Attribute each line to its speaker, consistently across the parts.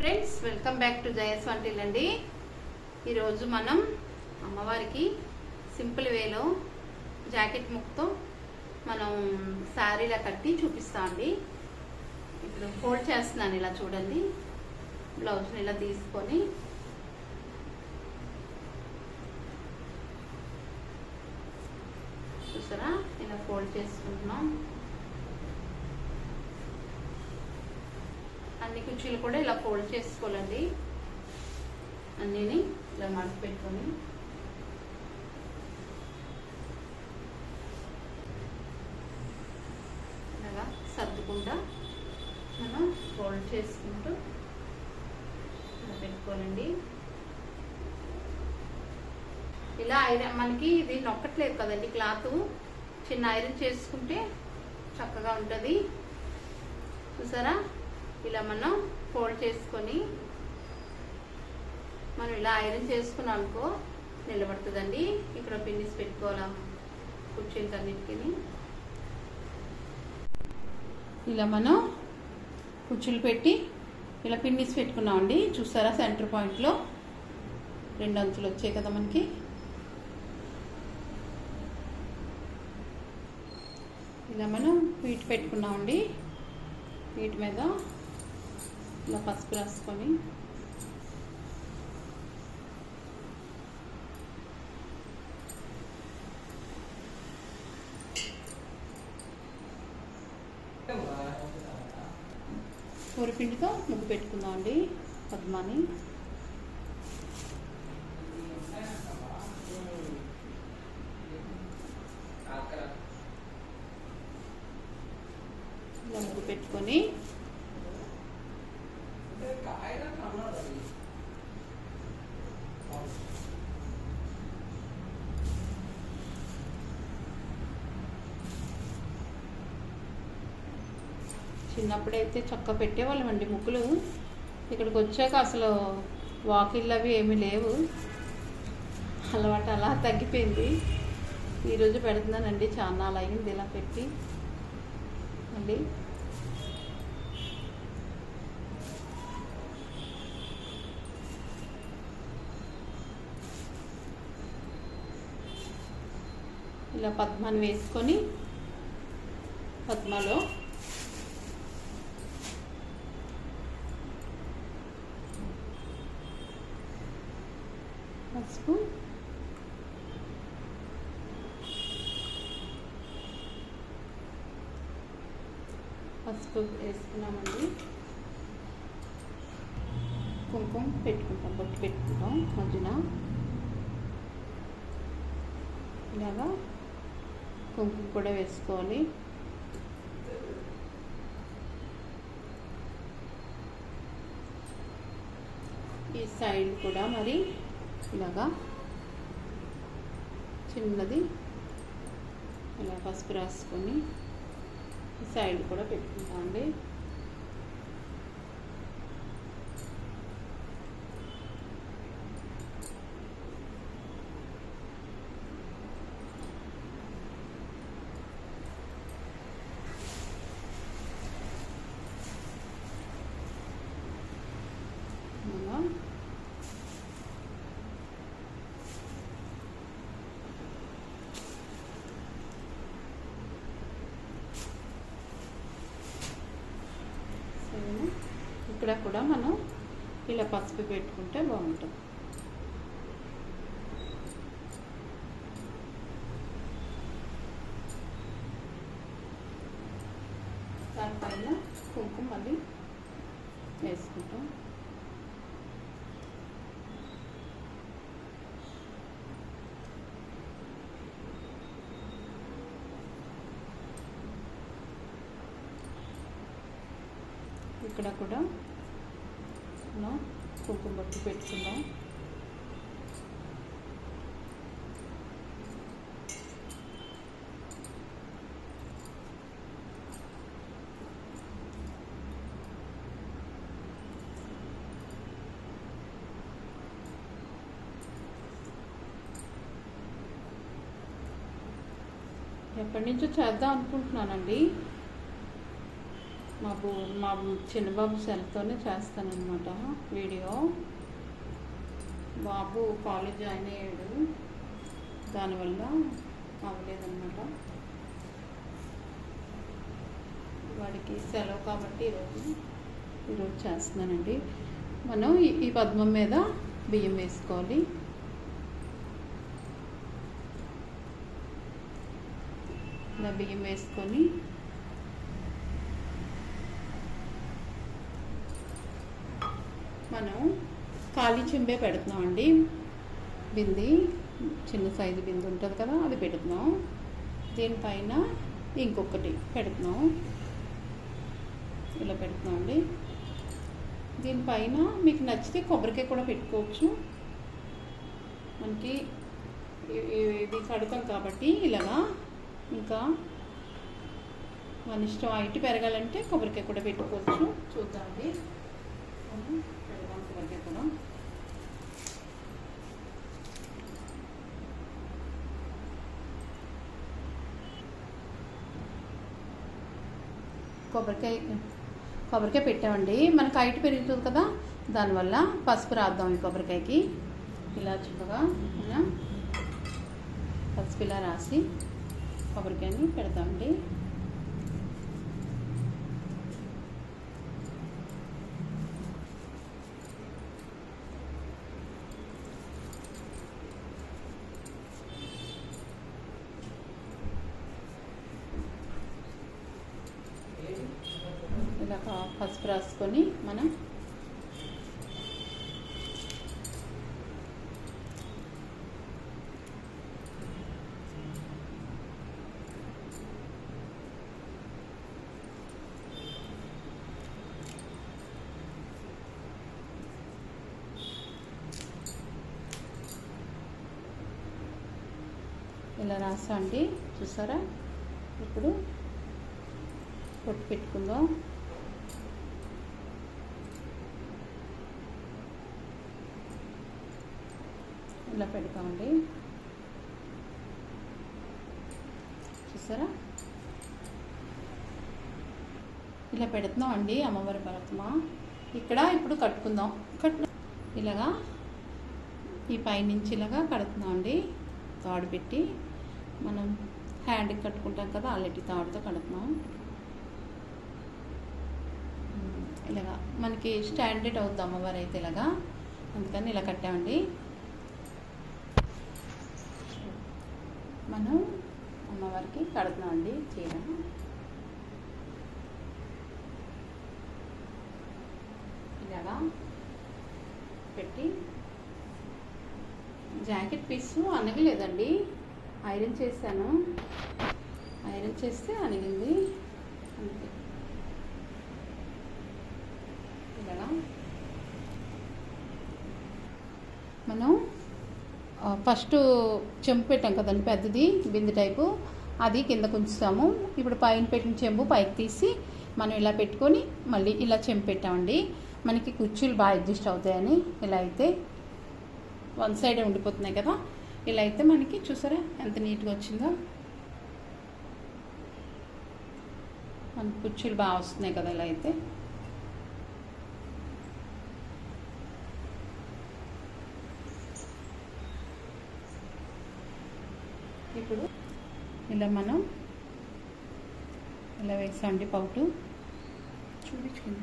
Speaker 1: Friends welcome back to జయస్ వంటిల్ అండి. ఈరోజు మనం అమ్మవారికి సింపుల్ వేలో జాకెట్ ముక్తో మనం శారీలా కట్టి చూపిస్తాం అండి. ఇప్పుడు ఫోల్డ్ చేస్తున్నాను ఇలా చూడండి. బ్లౌజ్ని ఇలా తీసుకొని చూసారా? ఇలా ఫోల్డ్ చేసుకుంటున్నాం. అన్ని కుర్చీలు కూడా ఇలా ఫోల్డ్ చేసుకోవాలండి. అన్నిని ఇలా మడత పెట్టుకొని. ఇలాగా సర్దుకుంటా మనం ఫోల్డ్ చేసుకుంటూ ఇలా పెట్టుకోవాలండి. ఇలా ఐరన్ మనకి ఇది నొక్కట్లేదు కదండి క్లాత్. చిన్న ఐరన్ చేసుకుంటే చక్కగా ఉంటుంది. చూసారా? ఇలా మనం ఫోల్డ్ చేసుకొని మనం ఇలా ఐరన్ చేసుకున్నాం అనుకో నిలబడుతుందండి. ఇక్కడ పిన్నిస్ పెట్టుకోవాలా? కుర్చీలకన్నిటికి. ఇలా మనం కుర్చీలు పెట్టి ఇలా పిన్నిస్ పెట్టుకున్నామండి. చూసారా సెంటర్ పాయింట్లో రెండు అంచులు వచ్చాయి కదా మనకి. ఇలా మనం వీటి పెట్టుకున్నామండి. వీటి మీద ఇలా పసుపు రాసుకొని కూరపిండితో ముగ్గు పెట్టుకుందాం అండి పద్మాని ఇలా ముగ్గు పెట్టుకొని చిన్నప్పుడైతే చక్క పెట్టేవాళ్ళమండి ముగ్గులు. ఇక్కడికి వచ్చాక అసలు వాకిళ్ళు అవి ఏమీ లేవు. అలవాటు అలా తగ్గిపోయింది. ఈరోజు పెడుతున్నానండి చాలా అయింది ఇలా పెట్టి మళ్ళీ ఇలా పద్మాన్ని వేసుకొని పద్మలో పసుపు పసుపు వేసుకున్నామండి. కుంకుమ పెట్టుకుంటాం బొట్టు పెట్టుకుంటాం మధ్యన. ఇలాగా కుంకుమ కూడా వేసుకోవాలి ఈ సైడ్ కూడా మరి ఇలాగా చిన్నది ఇలా పసుపు రాసుకొని ఈ సైడ్ కూడా పెట్టుకుంటామండి ఇలా సరేనా ఇక్కడ కూడా మనం ఇలా పసుపు పెట్టుకుంటే బాగుంటుంది. దానిపైన కుంకుమ మళ్ళీ వేసుకుంటాం. ఇక్కడ కూడా కుంకుమ బట్టి పెట్టుకుందాం. ఎప్పటి నుంచో చేద్దాం అనుకుంటున్నానండి. మా బూ మా చిన్నబాబు సెల్తోనే చేస్తానన్నమాట వీడియో. బాబు కాలేజ్ జాయిన్ అయ్యాడు. దానివల్ల అవ్వలేదన్నమాట. వాడికి సెలవు కాబట్టి ఈరోజు ఈరోజు చేస్తున్నానండి. మనం ఈ- ఈ పద్మం మీద బియ్యం వేసుకోవాలి. ఇలా బియ్యం వేసుకొని మనం ఖాళీ చెంబే పెడుతున్నామండి. బింది చిన్న సైజు బింది ఉంటుంది కదా అది పెడుతున్నాం. దీనిపైన ఇంకొకటి పెడుతున్నాం. ఇలా పెడుతున్నామండి. దీనిపైన మీకు నచ్చితే కొబ్బరికాయ కూడా పెట్టుకోవచ్చు. మనకి ఇది కడతాం కాబట్టి ఇలాగా ఇంకా మన ఇష్టం హైట్ పెరగాలంటే కొబ్బరికాయ కూడా పెట్టుకోవచ్చు. చూద్దామండి. మనం పెడదాం కొబ్బరికాయ కొబ్బరికాయ పెట్టామండి. మనకి హైట్ పెరుగుతుంది కదా దానివల్ల పసుపు రాద్దాం ఈ కొబ్బరికాయకి. ఇలా చుక్కగా పసుపు ఇలా రాసి కొబ్బరికాయని పెడతామండి ఇలా పసుపు రాసుకొని మనం ఇలా రాసండి చూసారా? ఇప్పుడు పొట్టు పెట్టుకుందాం. ఇలా పెడతామండి. చూసారా? ఇలా పెడుతున్నాం అండి అమ్మవారి పరత్మ ఇక్కడ ఇప్పుడు కట్టుకుందాం. కట్టు ఇలాగా ఈ పైనుంచి ఇలాగా కడుతున్నాం అండి తాడు పెట్టి మనం హ్యాండ్కి కట్టుకుంటాం కదా అల్లటి తాడుతో కడుతున్నాం. ఇలాగా మనకి స్టాండర్డ్ అవుద్ది అమ్మవారు అయితే ఇలాగా. అందుకని ఇలా కట్టామండి. మనం అమ్మవారికి కడుతున్నామండి చీర ఇలాగా పెట్టి జాకెట్ పీస్ అనగలేదండి ఐరన్ చేశాను. ఐరన్ చేస్తే అనిగింది. అంతే ఇలాగా మనం ఆ, ఫస్ట్ చెంపు పెట్టాం కదండి పెద్దది బింది టైపు. అది కింద ఉంచుతాము ఇప్పుడు పైన పెట్టిన చెంబు పైకి తీసి మనం ఇలా పెట్టుకొని మళ్ళీ ఇలా చెంపు పెట్టామండి మనకి కుర్చీలు బాగా అడ్జస్ట్ అవుతాయని ఇలా అయితే వన్ సైడే ఉండిపోతున్నాయి కదా. ఇలా అయితే మనకి చూసారా ఎంత నీట్గా వచ్చిందో. మనకి కుర్చీలు బాగా వస్తున్నాయి కదా ఇలా అయితే ఇప్పుడు ఇలా మనం ఇలా వేసామండి పౌటు చూపించుకుంది.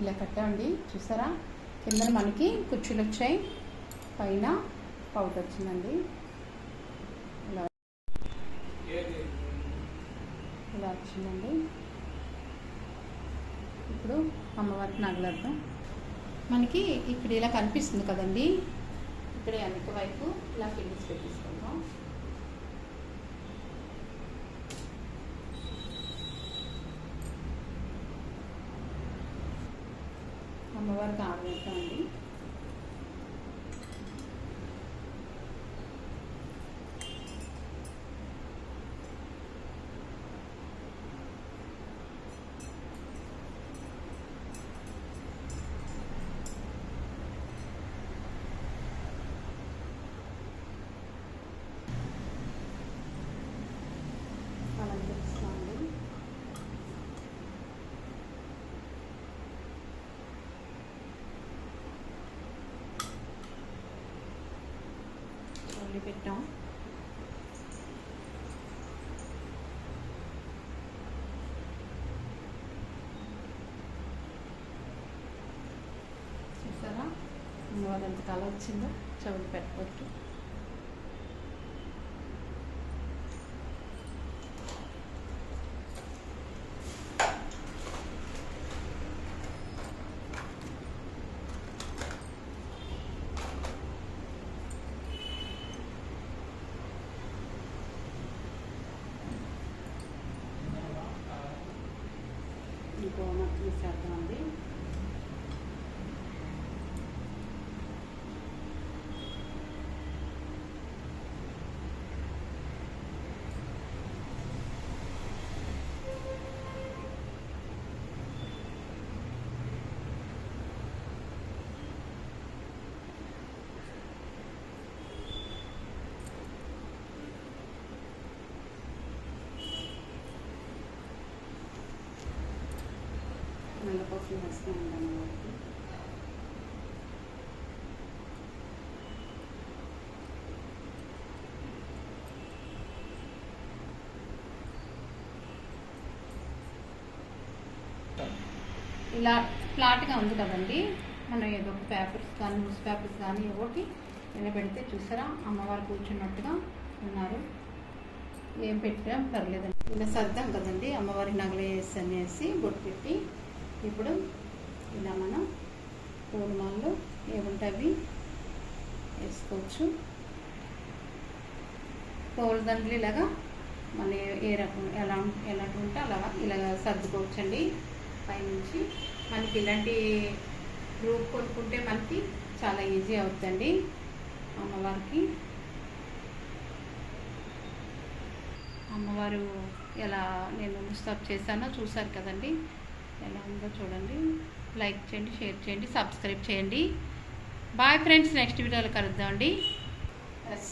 Speaker 1: ఇలా కట్టామండి చూసారా? కింద మనకి కుర్చీలు వచ్చాయి. పైన పౌట్ వచ్చిందండి. ఇలా ఇలా వచ్చిందండి. ఇప్పుడు అమ్మవారికి నగలర్థం మనకి ఇక్కడ ఇలా కనిపిస్తుంది కదండి. ఇక్కడ వెనక వైపు ఇలా ఫిల్లింగ్స్ పెట్టేసుకుందాం. అమ్మవారికి పెట్టాం చూసారా? అదంత కళ వచ్చిందో? చెవులు పెట్టవచ్చు నల్ల కోసం వేస్తూ ఇలా ఫ్లాట్గా ఉంది కదండి. మనం ఏదో ఒక పేపర్స్ కానీ న్యూస్ పేపర్స్ కానీ ఒకటి నిలబెడితే చూసారా? అమ్మవారు కూర్చున్నట్టుగా ఉన్నారు. ఏం పెట్టినా పర్లేదండి. ఇలా సర్దాం కదండి. అమ్మవారి నగలేసి అనేసి బొట్టు పెట్టి ఇప్పుడు ఇలా మనం పూర్ణాలు ఏముంటాయి వేసుకోవచ్చు. తోలుదండలు ఇలాగా మన ఏ- రకం ఎలా ఎలాంటి ఎలా ఉంటే అలాగా ఇలాగ సర్దుకోవచ్చండి. పైనుంచి మనకి ఇలాంటి గ్రూప్ కొనుక్కుంటే మనకి చాలా ఈజీ అవుతుందండి. అమ్మవారికి. అమ్మవారు ఎలా నేను ముస్తాబ్ చేశానో చూసారు కదండి. ఎలా ఉందో చూడండి. లైక్ చేయండి షేర్ చేయండి సబ్స్క్రైబ్ చేయండి. బాయ్ ఫ్రెండ్స్ నెక్స్ట్ వీడియోలో కలుద్దామండి. ఎస్